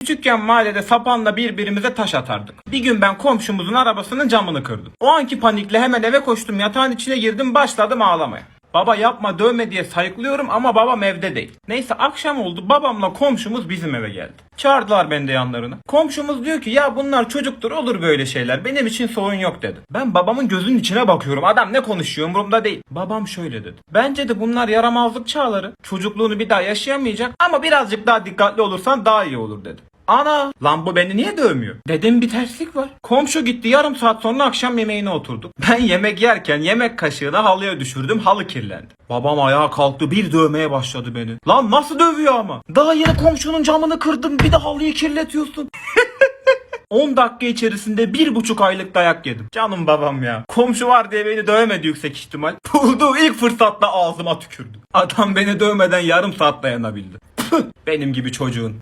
Küçükken mahallede sapanla birbirimize taş atardık. Bir gün ben komşumuzun arabasının camını kırdım. O anki panikle hemen eve koştum yatağın içine girdim başladım ağlamaya. Baba yapma dövme diye sayıklıyorum ama babam evde değil. Neyse akşam oldu babamla komşumuz bizim eve geldi. Çağırdılar beni de yanlarına. Komşumuz diyor ki ya bunlar çocuktur olur böyle şeyler benim için sorun yok dedi. Ben babamın gözünün içine bakıyorum adam ne konuşuyor umurumda değil. Babam şöyle dedi. Bence de bunlar yaramazlık çağları. Çocukluğunu bir daha yaşayamayacak ama birazcık daha dikkatli olursan daha iyi olur dedi. Ana lan bu beni niye dövmüyor? Dedim bir terslik var. Komşu gitti yarım saat sonra akşam yemeğine oturduk. Ben yemek yerken yemek kaşığını halıya düşürdüm halı kirlendi. Babam ayağa kalktı bir dövmeye başladı beni. Lan nasıl dövüyor ama? Daha yeni komşunun camını kırdım bir de halıyı kirletiyorsun. 10 dakika içerisinde bir buçuk aylık dayak yedim. Canım babam ya. Komşu var diye beni dövmedi yüksek ihtimal. Bulduğu ilk fırsatta ağzıma tükürdü. Adam beni dövmeden yarım saat dayanabildi. Benim gibi çocuğun.